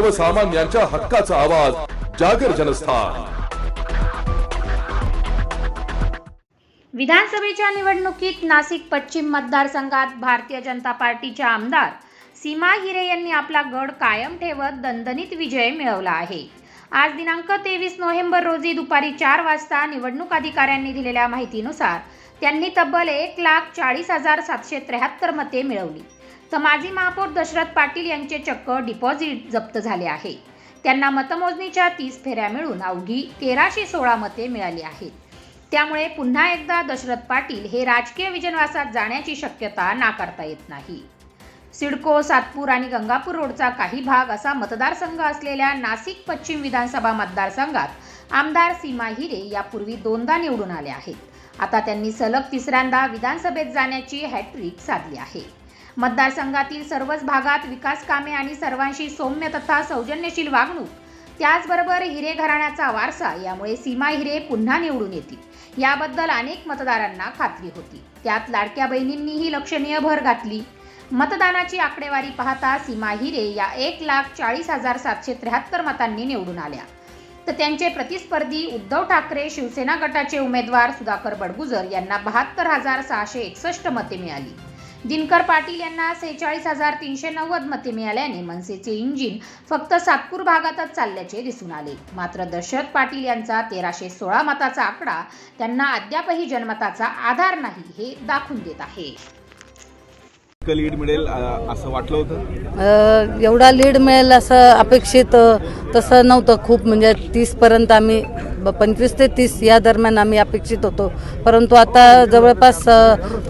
सर्वसामान्यांच्या हक्काचा आवाज जागर जनस्थान. विधानसभेच्या निवडणुकीत नाशिक पश्चिम मतदारसंघात भारतीय जनता पार्टीच्या आमदार सीमा हिरे यांनी आपला गड कायम ठेवत दणदणीत विजय मिळवला आहे. आज दिनांक तेवीस नोव्हेंबर रोजी दुपारी चार वाजता निवडणूक अधिकाऱ्यांनी दिलेल्या माहितीनुसार त्यांनी तब्बल एक लाख चाळीस हजार सातशे त्र्याहत्तर मते मिळवली. तर माजी महापौर दशरथ पाटील यांचे चक्क डिपॉझिट जप्त झाले आहे. त्यांना मतमोजणीच्या तीस फेऱ्या मिळून अवघी तेराशे सोळा मते मिळाली आहेत. त्यामुळे पुन्हा एकदा दशरथ पाटील हे राजकीय विजनवासात जाण्याची शक्यता नाकारता येत नाही. सिडको सातपूर आणि गंगापूर रोडचा काही भाग असा मतदारसंघ असलेल्या नाशिक पश्चिम विधानसभा मतदारसंघात आमदार सीमा हिरे यापूर्वी दोनदा निवडून आले आहेत. आता त्यांनी सलग तिसऱ्यांदा विधानसभेत जाण्याची हॅट्रिक साधली आहे. मतदारसंघातील सर्वच भागात विकास कामे आणि सर्वांशी सौम्य तथा सौजन्यशील वागणूक. त्याचबरोबर हिरे घराण्याचा वारसा यामुळे सीमा हिरे पुन्हा निवडून येतील. याबद्दल अनेक मतदारांना खात्री होती. त्यात लाडक्या बहिणींनीही लक्षणीय भर घातली. मतदानाची आकडेवारी पाहता सीमा हिरे या एक लाख चाळीस हजार सातशे त्र्याहत्तर मतांनी निवडून आल्या. तर त्यांचे प्रतिस्पर्धी उद्धव ठाकरे शिवसेना गटाचे उमेदवार सुधाकर बडगुजर यांना बहात्तर हजार सहाशे एकसष्ट मते मिळाली. दिनकर पाटील यांना सेहेचाळीस हजार तीनशे नव्वद मते मिळाल्याने मनसेचे इंजिन फक्त सातपूर भागातच चालल्याचे दिसून आले. मात्र दशरथ पाटील यांचा तेराशे सोळा मताचा आकडा त्यांना अद्यापही जनमताचा आधार नाही हे दाखवून देत आहे. लीड मिळेल असं वाटलं होतं? एवढा लीड मिळेल असं अपेक्षित तसं नव्हतं खूप. म्हणजे तीसपर्यंत आम्ही ब- पंचवीस ते तीस या दरम्यान आम्ही अपेक्षित होतो. परंतु आता जवळपास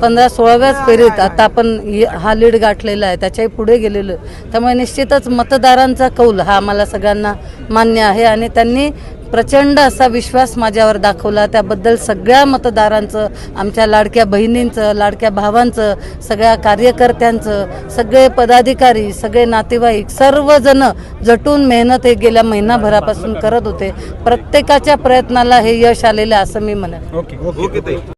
पंधरा सोळाव्याच फेरीत आता आपण हा लीड गाठलेला आहे. त्याच्याही पुढे गेलेलो त्यामुळे निश्चितच मतदारांचा कौल हा आम्हाला सगळ्यांना मान्य आहे. आणि त्यांनी प्रचंड असा विश्वास माझ्यावर दाखवला. त्याबद्दल सगळ्या मतदारांचं आमच्या लाडक्या बहिणींचं लाडक्या भावांचं सगळ्या कार्यकर्त्यांचं सगळे पदाधिकारी सगळे नातेवाईक सर्वजण जटून मेहनत हे गेल्या महिनाभरापासून करत होते. प्रत्येकाच्या प्रयत्नाला हे यश आलेलं असं मी म्हणेन. ओके. ओके.